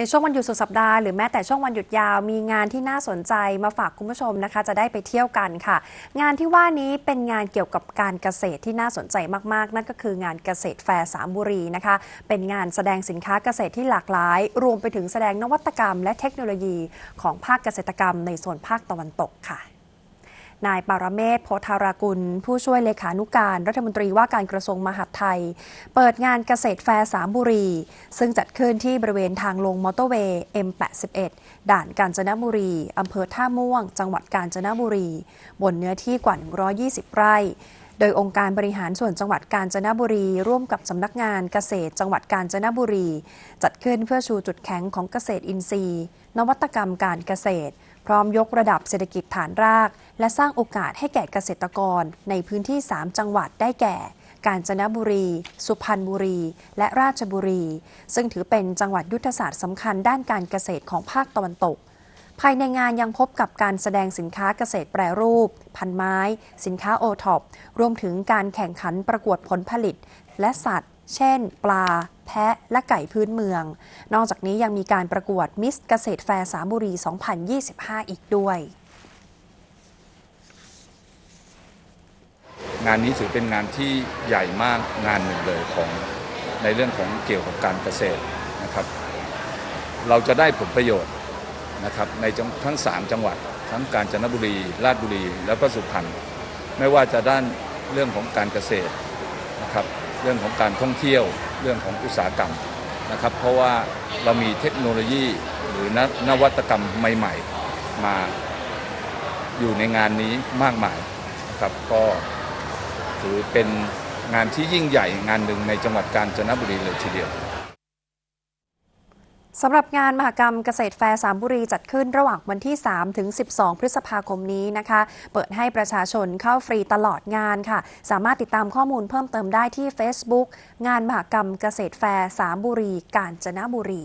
ในช่วงวันหยุดสุดสัปดาห์หรือแม้แต่ช่วงวันหยุดยาวมีงานที่น่าสนใจมาฝากคุณผู้ชมนะคะ จะได้ไปเที่ยวกันค่ะ งานที่ว่านี้เป็นงานเกี่ยวกับการเกษตรที่น่าสนใจมากๆ นั่นก็คืองานเกษตรแฟร์สามบุรีนะคะ เป็นงานแสดงสินค้าเกษตรที่หลากหลาย รวมไปถึงแสดงนวัตกรรม และเทคโนโลยีของภาคเกษตรกรรมในโซนภาคตะวันตกค่ะ นายปารเมศโพธารากุล ผู้ช่วยเลขานุการ รัฐมนตรีว่าการกระทรวงมหาดไทย เปิดงานเกษตรแฟร์สามบุรี ซึ่งจัดขึ้นที่บริเวณทางลงมอเตอร์เวย์ M81 ด่านกาญจนบุรี อำเภอท่าม่วง จังหวัดกาญจนบุรี บนเนื้อที่กว่า 120 ไร่โดยองค์การบริหารส่วนจังหวัดกาญจนบุรี ร่วมกับสำนักงานเกษตรจังหวัดกาญจนบุรี จัดขึ้นเพื่อชูจุดแข็งของเกษตรอินทรีย์ นวัตกรรมการเกษตร พร้อมยกระดับเศรษฐกิจฐานราก และสร้างโอกาสให้แก่เกษตรกรในพื้นที่ 3 จังหวัดได้แก่ กาญจนบุรี สุพรรณบุรี และราชบุรี ซึ่งถือเป็นจังหวัดยุทธศาสตร์สำคัญด้านการเกษตรของภาคตะวันตก ภายในงานยังพบกับการแสดงสินค้าเกษตรแปรรูป พันไม้ สินค้าโอท็อปรวมถึงการแข่งขันประกวดผลผลิต และสัตว์ เช่น ปลา แพะ และไก่พื้นเมือง นอกจากนี้ยังมีการประกวดมิสเกษตรแฟร์สามบุรี 2025 อีกด้วย งานนี้ถือเป็นงานที่ใหญ่มากงานหนึ่งเลยของในเรื่องของเกี่ยวกับการเกษตรนะครับ เราจะได้ผลประโยชน์นะครับในทั้ง 3 จังหวัด ทั้งกาญจนบุรี ราชบุรี แล้วก็สุพรรณไม่ว่าจะด้านเรื่องของการเกษตรนะครับ เรื่องของการท่องเที่ยว เรื่องของอุตสาหกรรมนะครับ เพราะว่าเรามีเทคโนโลยีหรือนนวัตกรรมใหม่ ๆ มาอยู่ในงานนี้มากมายนะครับก็ถือเป็นงานที่ยิ่งใหญ่งานหนึ่งในจังหวัดกาญจนบุรีเลยทีเดียว สำหรับงานมหกรรมเกษตรแฟร์สามบุรีจัดขึ้นระหว่างวันที่ 3 ถึง 12 พฤษภาคมนี้นะคะ เปิดให้ประชาชนเข้าฟรีตลอดงานค่ะ สามารถติดตามข้อมูลเพิ่มเติมได้ที่ Facebook งานมหกรรมเกษตรแฟร์สามบุรี กาญจนบุรี